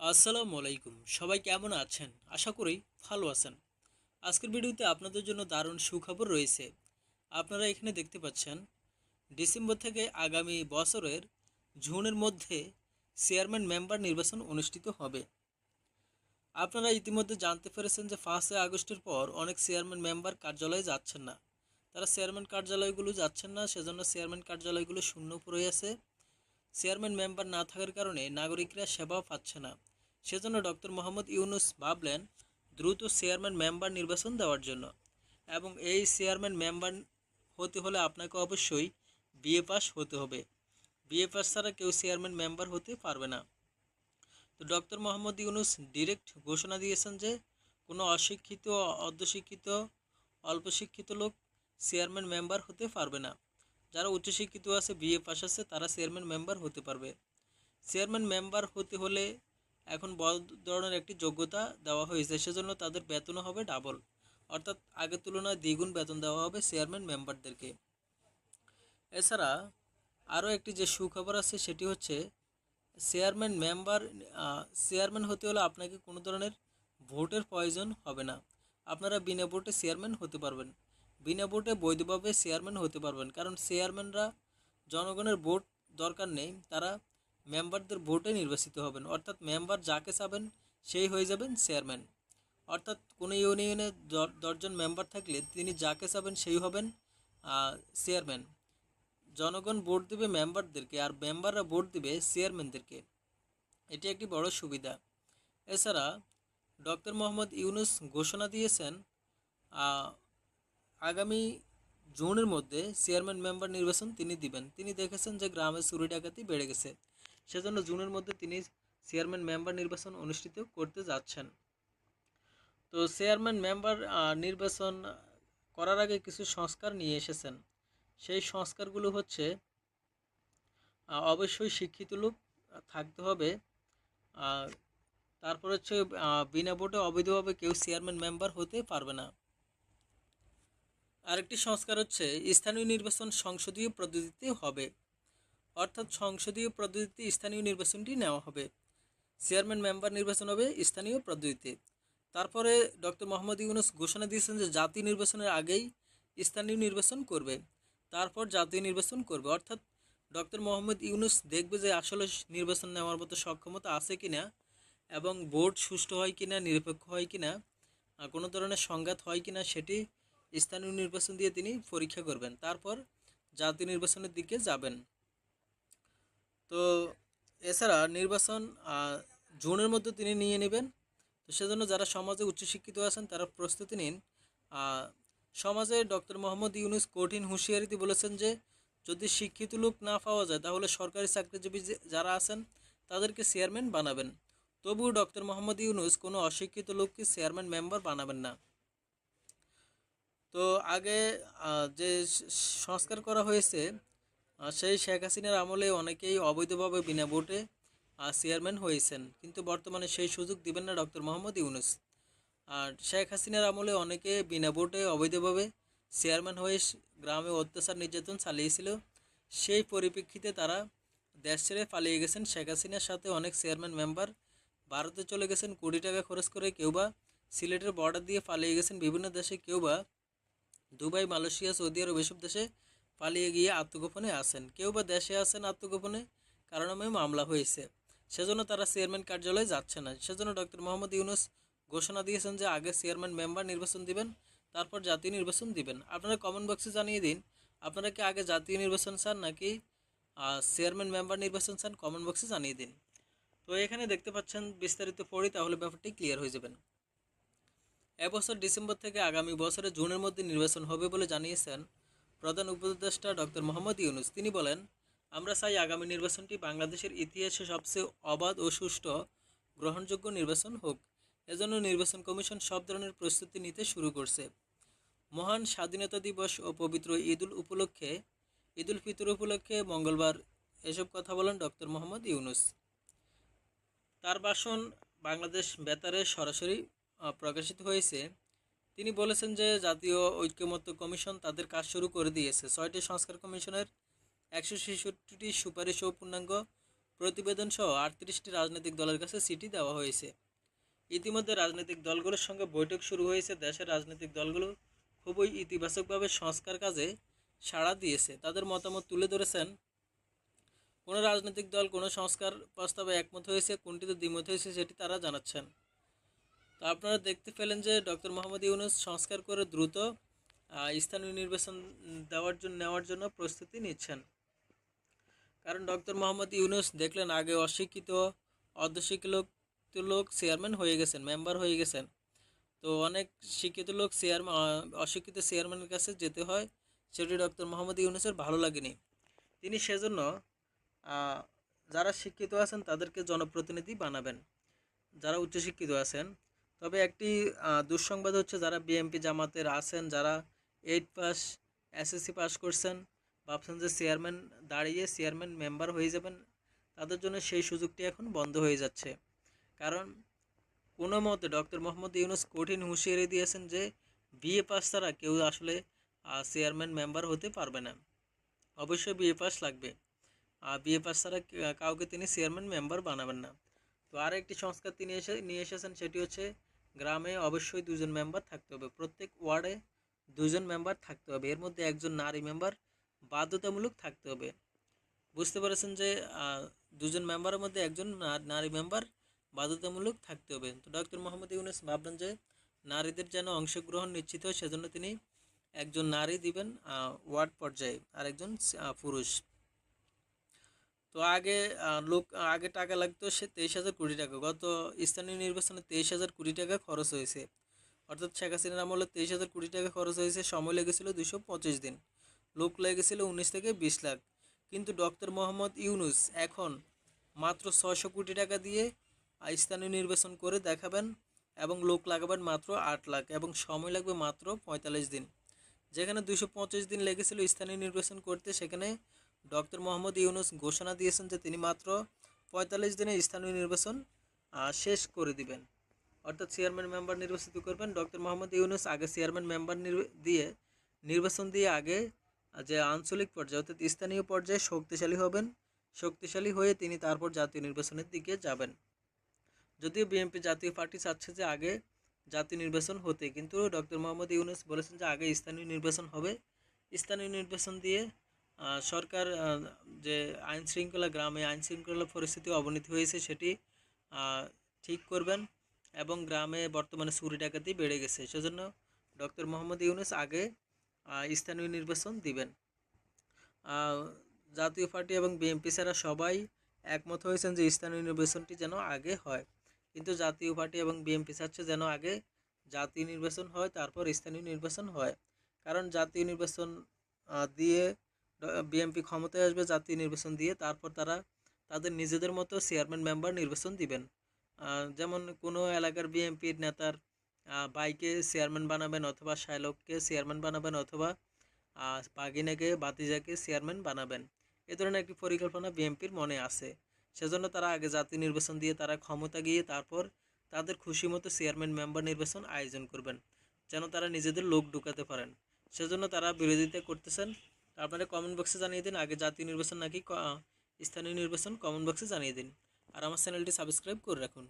আসসালামু আলাইকুম। সবাই কেমন আছেন? আশা করি ভালো আছেন। আজকের ভিডিওতে আপনাদের জন্য দারুণ সুখবর রয়েছে। আপনারা এখানে দেখতে পাচ্ছেন, ডিসেম্বর থেকে আগামী বছরের জুনের মধ্যে চেয়ারম্যান মেম্বার নির্বাচন অনুষ্ঠিত হবে। আপনারা ইতিমধ্যে জানতে পেরেছেন যে ফার্স্টে আগস্টের পর অনেক চেয়ারম্যান মেম্বার কার্যালয়ে যাচ্ছেন না। তারা চেয়ারম্যান কার্যালয়গুলো যাচ্ছেন না, সেজন্য চেয়ারম্যান কার্যালয়গুলো শূন্য পড়ে আছে। চেয়ারম্যান মেম্বার না থাকার কারণে নাগরিকরা সেবাও পাচ্ছে না। সেজন্য ডক্টর মোহাম্মদ ইউনুস ভাবলেন, দ্রুত চেয়ারম্যান মেম্বার নির্বাচন দেওয়ার জন্য। এবং এই চেয়ারম্যান মেম্বার হতে হলে আপনাকে অবশ্যই বিএ পাস হতে হবে। বিএ পাস ছাড়া কেউ চেয়ারম্যান মেম্বার হতে পারবে না। তো ডক্টর মোহাম্মদ ইউনুস ডিরেক্ট ঘোষণা দিয়েছেন যে, কোনো অশিক্ষিত অর্ধশিক্ষিত অল্প শিক্ষিত লোক চেয়ারম্যান মেম্বার হতে পারবে না। যারা উচ্চশিক্ষিত আছে বিএ পাস আছে, তারা চেয়ারম্যান মেম্বার হতে পারবে। চেয়ারম্যান মেম্বার হতে হলে এখন বড় ধরনের একটি যোগ্যতা দেওয়া হয়েছে, সেজন্য তাদের বেতনও হবে ডাবল অর্থাৎ আগের তুলনায় দ্বিগুণ বেতন দেওয়া হবে চেয়ারম্যান মেম্বারদেরকে এছাড়া আরও একটি যে সুখবর আছে, সেটি হচ্ছে চেয়ারম্যান মেম্বার চেয়ারম্যান হতে হলে আপনাকে কোনো ধরনের ভোটের প্রয়োজন হবে না। আপনারা বিনা ভোটে চেয়ারম্যান হতে পারবেন। বিনা ভোটে বৈধভাবে চেয়ারম্যান হতে পারবেন। কারণ চেয়ারম্যানরা জনগণের ভোট দরকার নেই, তারা মেম্বারদের ভোটে নির্বাচিত হবেন। অর্থাৎ মেম্বার যাকে চাবেন, সেই হয়ে যাবেন চেয়ারম্যান। অর্থাৎ কোনো ইউনিয়নে দশজন মেম্বার থাকলে তিনি যাকে চাবেন, সেই হবেন চেয়ারম্যান। জনগণ ভোট দেবে মেম্বারদেরকে, আর মেম্বাররা ভোট দেবে চেয়ারম্যানদেরকে। এটি একটি বড় সুবিধা। এছাড়া ডক্টর মোহাম্মদ ইউনুস ঘোষণা দিয়েছেন আগামী জুনের মধ্যে চেয়ারম্যান মেম্বার নির্বাচন তিনি দিবেন। তিনি দেখেছেন যে গ্রামে চুরি ডাকাতি বেড়ে গেছে। সেজন্য জুনের মধ্যে তিনি চেয়ারম্যান মেম্বার নির্বাচন অনুষ্ঠিত করতে যাচ্ছেন। তো চেয়ারম্যান মেম্বার নির্বাচন করার আগে কিছু সংস্কার নিয়ে এসেছেন। সেই সংস্কারগুলো হচ্ছে অবশ্যই শিক্ষিত লোক থাকতে হবে। তারপর হচ্ছে বিনা ভোটে অবৈধভাবে কেউ চেয়ারম্যান মেম্বার হতে পারবে না। আরেকটি সংস্কার হচ্ছে স্থানীয় নির্বাচন সংসদীয় পদ্ধতিতে হবে। অর্থাৎ সংসদীয় পদ্ধতিতে স্থানীয় নির্বাচনটি নেওয়া হবে। চেয়ারম্যান মেম্বার নির্বাচন হবে স্থানীয় পদ্ধতিতে। তারপরে ডক্টর মোহাম্মদ ইউনুস ঘোষণা দিয়েছেন যে জাতীয় নির্বাচনের আগেই স্থানীয় নির্বাচন করবে। তারপর জাতীয় নির্বাচন করবে। অর্থাৎ ডক্টর মোহাম্মদ ইউনুস দেখবে যে আসলে নির্বাচন নেওয়ার মতো সক্ষমতা আছে কিনা এবং ভোট সুষ্ঠু হয় কিনা নিরপেক্ষ হয় কিনা আহ, কোনো ধরনের সংঘাত হয় কিনা সেটি স্থানীয় নির্বাচন দিয়ে তিনি পরীক্ষা করবেন। তারপর জাতীয় নির্বাচনের দিকে যাবেন। তো এছাড়া নির্বাচন জুনের মধ্যে তিনি নিয়ে নেবেন। তো সেজন্য যারা সমাজে উচ্চশিক্ষিত আছেন, তারা প্রস্তুতি নিন। সমাজে ডক্টর মোহাম্মদ ইউনুস কঠিন হুঁশিয়ারিতে বলেছেন যে, যদি শিক্ষিত লোক না পাওয়া যায়, তাহলে সরকারি চাকরিজীবী যারা আছেন, তাদেরকে চেয়ারম্যান বানাবেন। তবুও ডক্টর মোহাম্মদ ইউনুস কোনো অশিক্ষিত লোককে চেয়ারম্যান মেম্বার বানাবেন না। তো আগে যে সংস্কার করা হয়েছে সেই শেখ হাসিনার আমলে অনেকেই অবৈধভাবে বিনা ভোটে চেয়ারম্যান হয়েছেন। কিন্তু বর্তমানে সেই সুযোগ দিবেন না ডক্টর মোহাম্মদ ইউনুস। আর শেখ হাসিনার আমলে অনেকে বিনা ভোটে অবৈধভাবে চেয়ারম্যান হয়ে গ্রামে অত্যাচার নির্যাতন চালিয়েছিল। সেই পরিপ্রেক্ষিতে তারা দেশ ছেড়ে পালিয়ে গেছেন। শেখ হাসিনার সাথে অনেক চেয়ারম্যান মেম্বার ভারতে চলে গেছেন। কোটি টাকা খরচ করে কেউ বা সিলেটের বর্ডার দিয়ে পালিয়ে গেছেন। বিভিন্ন দেশে কেউ বা দুবাই, মালয়েশিয়া, সৌদি আরব এসব দেশে পালিয়ে গিয়ে আত্মগোপনে আছেন। কেউ বা দেশে আছেন আত্মগোপনে? কারণে মামলা হয়েছে। সেজন্য তারা চেয়ারম্যান কার্যালয়ে যাচ্ছে না। সেজন্য ডক্টর মোহাম্মদ ইউনুস ঘোষণা দিয়েছেন যে আগে চেয়ারম্যান মেম্বার নির্বাচন দিবেন, তারপর জাতীয় নির্বাচন দিবেন। আপনারা কমেন্ট বক্সে জানিয়ে দিন, আপনারা কি আগে জাতীয় নির্বাচন চান নাকি চেয়ারম্যান মেম্বার নির্বাচন চান? কমেন্ট বক্সে জানিয়ে দিন। তো এখানে দেখতে পাচ্ছেন বিস্তারিত পড়ি, তাহলে ব্যাপারটি ক্লিয়ার হয়ে যাবেন। এবছর ডিসেম্বর থেকে আগামী বছরের জুনের মধ্যে নির্বাচন হবে বলে জানিয়েছেন প্রধান উপদেষ্টা ডক্টর মোহাম্মদ ইউনুস। তিনি বলেন, আমরা চাই আগামী নির্বাচনটি বাংলাদেশের ইতিহাসে সবচেয়ে অবাধ ও সুষ্ঠু গ্রহণযোগ্য নির্বাচন হোক। এজন্য নির্বাচন কমিশন সব ধরনের প্রস্তুতি নিতে শুরু করছে। মহান স্বাধীনতা দিবস ও পবিত্র ঈদুল উপলক্ষে ঈদুল ফিতর উপলক্ষে মঙ্গলবার এসব কথা বলেন ডক্টর মোহাম্মদ ইউনুস। তার ভাষণ বাংলাদেশ বেতারে সরাসরি প্রকাশিত হয়েছে। তিনি বলেছেন যে জাতীয় ঐক্যমত্য কমিশন তাদের কাজ শুরু করে দিয়েছে। ছয়টি সংস্কার কমিশনের একশো ছেষট্টিটি সুপারিশ ও পূর্ণাঙ্গ প্রতিবেদন সহ আটত্রিশটি রাজনৈতিক দলের কাছে চিঠি দেওয়া হয়েছে। ইতিমধ্যে রাজনৈতিক দলগুলোর সঙ্গে বৈঠক শুরু হয়েছে। দেশের রাজনৈতিক দলগুলো খুবই ইতিবাচকভাবে সংস্কার কাজে সাড়া দিয়েছে। তাদের মতামত তুলে ধরেছেন, কোনো রাজনৈতিক দল, কোনো সংস্কার প্রস্তাবে একমত হয়েছে, কোনটিতে দ্বিমত হয়েছে সেটি তারা জানাচ্ছেন। তো আপনারা দেখতে পেলেন যে ডক্টর মোহাম্মদ ইউনুস সংস্কার করে দ্রুত স্থানীয় নির্বাচন দেওয়ার জন্য, নেওয়ার জন্য প্রস্তুতি নিচ্ছেন। কারণ ডক্টর মোহাম্মদ ইউনুস দেখলেন আগে অশিক্ষিত অর্ধশিক্ষিত লোক চেয়ারম্যান হয়ে গেছেন, মেম্বার হয়ে গেছেন। তো অনেক শিক্ষিত লোক চেয়ারম্যান অশিক্ষিত চেয়ারম্যানের কাছে যেতে হয়, সেটি ডক্টর মোহাম্মদ ইউনুসের ভালো লাগেনি। তিনি সেজন্য যারা শিক্ষিত আছেন তাদেরকে জনপ্রতিনিধি বানাবেন। যারা উচ্চশিক্ষিত আছেন তবে একটি দুঃসংবাদ হচ্ছে যারা বিএমপি জামাতের আছেন, যারা এইট পাস এসএসসি পাস করছেন, ভাবছেন যে চেয়ারম্যান দাঁড়িয়ে চেয়ারম্যান মেম্বার হয়ে যাবেন, তাদের জন্য সেই সুযোগটি এখন বন্ধ হয়ে যাচ্ছে। কারণ কোনো মতে ডক্টর মোহাম্মদ ইউনুস কঠিন হুঁশিয়ারি দিয়েছেন যে বিএ পাস ছাড়া কেউ আসলে চেয়ারম্যান মেম্বার হতে পারবে না। অবশ্যই বিএ পাস লাগবে। আর বিএ পাস ছাড়া কাউকে তিনি চেয়ারম্যান মেম্বার বানাবেন না। তো আর একটি সংস্কার তিনি এসে, নিয়ে এসেছেন, সেটি হচ্ছে গ্রামে অবশ্যই দুজন মেম্বার থাকতে হবে। প্রত্যেক ওয়ার্ডে দুজন মেম্বার থাকতে হবে। এর মধ্যে একজন নারী মেম্বার বাধ্যতামূলক থাকতে হবে। বুঝতে পেরেছেন যে দুজন মেম্বারের মধ্যে একজন নারী মেম্বার বাধ্যতামূলক থাকতে হবে। তো ডক্টর মোহাম্মদ ইউনুস ভাবলেন যে, নারীদের যেন অংশগ্রহণ নিশ্চিত হয়, সেজন্য তিনি একজন নারী দিবেন ওয়ার্ড পর্যায়ে। আর একজন পুরুষ। তো আগে লোক আগে টাকা লাগতো সে তেইশ হাজার কোটি টাকা। গত স্থানীয় নির্বাচনে তেইশ হাজার কোটি টাকা খরচ হয়েছে। অর্থাৎ শেখ হাসিনার আমলে তেইশ হাজার কোটি টাকা খরচ হয়েছে, সময় লেগেছিল দুশো পঁচিশ দিন। লোক লেগেছিল উনিশ থেকে বিশ লাখ। কিন্তু ডক্টর মোহাম্মদ ইউনুস এখন মাত্র ছয়শো কোটি টাকা দিয়ে স্থানীয় নির্বাচন করে দেখাবেন এবং লোক লাগাবেন মাত্র আট লাখ এবং সময় লাগবে মাত্র পঁয়তাল্লিশ দিন। যেখানে দুশো পঁচিশ দিন লেগেছিল স্থানীয় নির্বাচন করতে, সেখানে ডক্টর মোহাম্মদ ইউনুস ঘোষণা দিয়েছেন যে তিনি মাত্র পঁয়তাল্লিশ দিনে স্থানীয় নির্বাচন শেষ করে দিবেন। অর্থাৎ চেয়ারম্যান মেম্বার নির্বাচিত করবেন। ডক্টর মোহাম্মদ ইউনুস আগে চেয়ারম্যান মেম্বার দিয়ে নির্বাচন দিয়ে আগে যে আঞ্চলিক পর্যায়ে, অর্থাৎ স্থানীয় পর্যায়ে শক্তিশালী হবেন। শক্তিশালী হয়ে তিনি তারপর জাতীয় নির্বাচনের দিকে যাবেন। যদিও বিএনপি জাতীয় পার্টি চাচ্ছে যে আগে জাতীয় নির্বাচন হতে, কিন্তু ডক্টর মোহাম্মদ ইউনুস বলেছেন যে আগে স্থানীয় নির্বাচন হবে। স্থানীয় নির্বাচন দিয়ে সরকার যে আইন শৃঙ্খলা গ্রামে আইন শৃঙ্খলা পরিস্থিতি অবনতি হয়েছে সেটি ঠিক করবেন এবং গ্রামে বর্তমানে চুরি ডাকাতি বেড়ে গেছে। সেজন্য ডক্টর মোহাম্মদ ইউনুস আগে স্থানীয় নির্বাচন দিবেন। জাতীয় পার্টি এবং বিএনপি ছাড়া সবাই একমত হয়েছেন যে স্থানীয় নির্বাচনটি যেন আগে হয়। কিন্তু জাতীয় পার্টি এবং বিএনপি চাচ্ছে যেন আগে জাতীয় নির্বাচন হয়, তারপর স্থানীয় নির্বাচন হয়। কারণ জাতীয় নির্বাচন দিয়ে বিএনপি ক্ষমতায় আসবে জাতীয় নির্বাচন দিয়ে তারপর তারা তাদের নিজেদের মতো চেয়ারম্যান মেম্বার নির্বাচন দিবেন। যেমন কোনো এলাকার বিএনপির নেতার বাইকে চেয়ারম্যান বানাবেন অথবা শায়লককে চেয়ারম্যান বানাবেন অথবা বাগিনাকে বাতিজাকে চেয়ারম্যান বানাবেন। এ ধরনের একটি পরিকল্পনা বিএনপির মনে আছে। সেজন্য তারা আগে জাতীয় নির্বাচন দিয়ে তারা ক্ষমতা গিয়ে তারপর তাদের খুশি মতো চেয়ারম্যান মেম্বার নির্বাচন আয়োজন করবেন, যেন তারা নিজেদের লোক ঢুকাতে পারেন। সেজন্য তারা বিরোধিতা করতেছেন আপনারা কমেন্ট বক্সে জানিয়ে দিন, আগে জাতীয় নির্বাচন নাকি স্থানীয় নির্বাচন কমেন্ট বক্সে জানিয়ে দিন। আর আমার চ্যানেলটি সাবস্ক্রাইব করে রাখুন।